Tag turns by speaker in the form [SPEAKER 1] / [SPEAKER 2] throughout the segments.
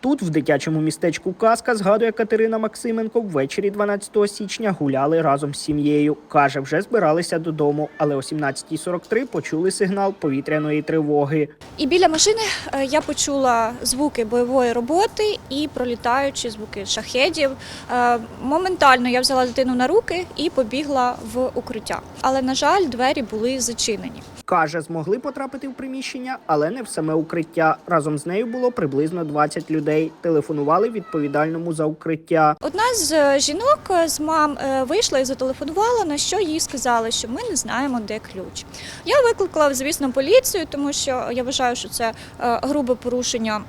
[SPEAKER 1] Тут, в дитячому містечку Казка, згадує Катерина Максименко, ввечері 12 січня гуляли разом з сім'єю. Каже, вже збиралися додому, але о 17.43 почули сигнал повітряної тривоги.
[SPEAKER 2] І біля машини е, я почула звуки бойової роботи і пролітаючі звуки шахедів. Е, Моментально я взяла дитину на руки і побігла в укриття. Але, на жаль, двері були зачинені.
[SPEAKER 1] Каже, змогли потрапити в приміщення, але не в саме укриття. Разом з нею було приблизно 20 людей. Телефонували відповідальному за укриття.
[SPEAKER 2] Одна з е, жінок е, з мам е, вийшла і зателефонувала, на що їй сказали, що ми не знаємо, де ключ. Я викликала, звісно, поліцію, тому що я вважаю, що це грубе порушення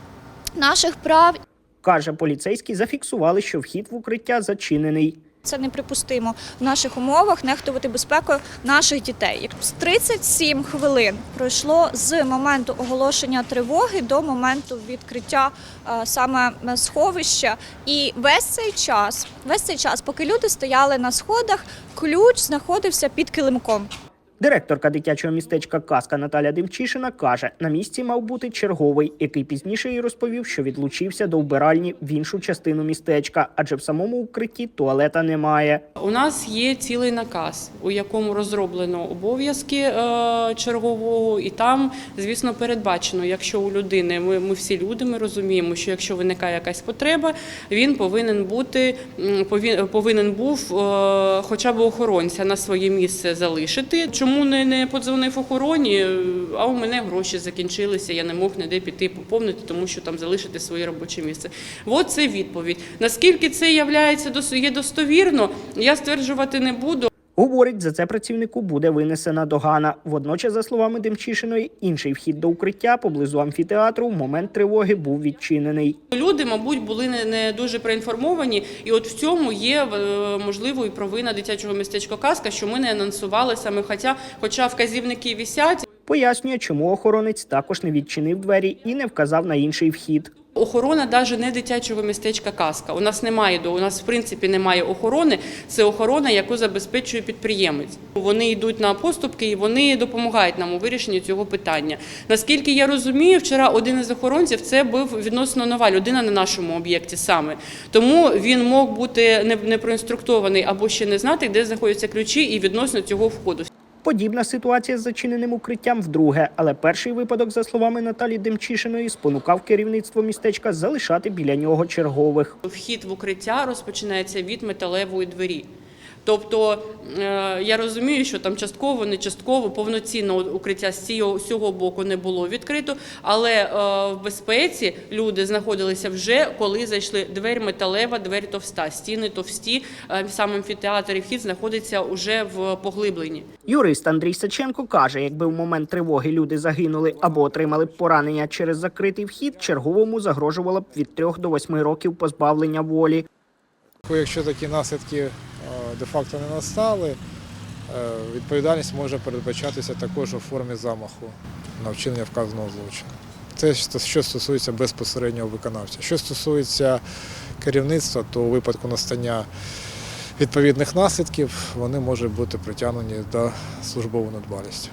[SPEAKER 2] наших прав.
[SPEAKER 1] Каже, поліцейські зафіксували, що вхід в укриття зачинений.
[SPEAKER 2] Це неприпустимо в наших умовах нехтувати безпекою наших дітей. З 37 хвилин пройшло з моменту оголошення тривоги до моменту відкриття е, саме сховища. І весь цей час, весь цей час, поки люди стояли на сходах, ключ знаходився під килимком.
[SPEAKER 1] Директорка дитячого містечка Казка Наталя Демчишина каже, на місці мав бути черговий, який пізніше їй розповів, що відлучився до вбиральні в іншу частину містечка, адже в самому укритті туалета немає.
[SPEAKER 3] У нас є цілий наказ, у якому розроблено обов'язки е, чергового, і там, звісно, передбачено, якщо у людини ми, ми всі люди, ми розуміємо, що якщо виникає якась потреба, він повинен бути повинен був е, хоча б охоронця на своє місце залишити. Чому не, не подзвонив охороні? Е, А у мене гроші закінчилися, я не мог ніде піти поповнити, тому що там залишити своє робоче місце. От це відповідь. Наскільки це є достовірно, я стверджувати не буду.
[SPEAKER 1] Говорить, за це працівнику буде винесена догана. Водночас, за словами Демчишиної, інший вхід до укриття поблизу амфітеатру в момент тривоги був відчинений.
[SPEAKER 3] Люди, мабуть, були не, дуже проінформовані, і от в цьому є е, можливо і провина дитячого містечка Казка, що ми не анонсували саме, хоча, хоча вказівники вісять.
[SPEAKER 1] Пояснює, чому охоронець також не відчинив двері і не вказав на інший вхід.
[SPEAKER 3] Охорона навіть не дитячого містечка Казка. У нас немає до у нас в принципі немає охорони. Це охорона, яку забезпечує підприємець. Вони йдуть на поступки і вони допомагають нам у вирішенні цього питання. Наскільки я розумію, вчора один із охоронців це був відносно нова людина на нашому об'єкті саме. Тому він мог бути не проінструктований або ще не знати, де знаходяться ключі, і відносно цього входу.
[SPEAKER 1] Подібна ситуація з зачиненим укриттям вдруге, але перший випадок, за словами Наталі Демчишиної, спонукав керівництво містечка залишати біля нього чергових.
[SPEAKER 3] Вхід в укриття розпочинається від металевої двері. Тобто е, я розумію, що там частково, не частково, повноцінно укриття з цього, боку не було відкрито, але е, в безпеці люди знаходилися вже, коли зайшли двері металева, двері товста, стіни товсті, е, сам амфітеатр і вхід знаходиться вже в поглибленні.
[SPEAKER 1] Юрист Андрій Саченко каже, якби в момент тривоги люди загинули або отримали б поранення через закритий вхід, черговому загрожувало б від 3 до 8 років позбавлення волі.
[SPEAKER 4] Якщо такі наслідки де-факто не настали, е, відповідальність може передбачатися також у формі замаху на вчинення вказаного злочину. Це що- стосується безпосереднього виконавця. Що стосується керівництва, то у випадку настання відповідних наслідків вони можуть бути притягнені до службової недбалості.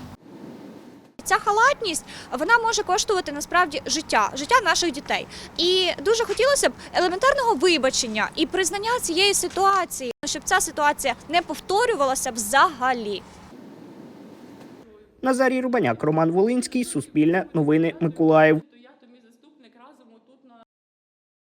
[SPEAKER 2] Ця халатність вона може коштувати насправді життя, життя наших дітей. І дуже хотілося б елементарного вибачення і признання цієї ситуації, щоб ця ситуація не повторювалася взагалі.
[SPEAKER 1] Назарій Рубаняк, Роман Волинський, Суспільне, Новини Миколаїв.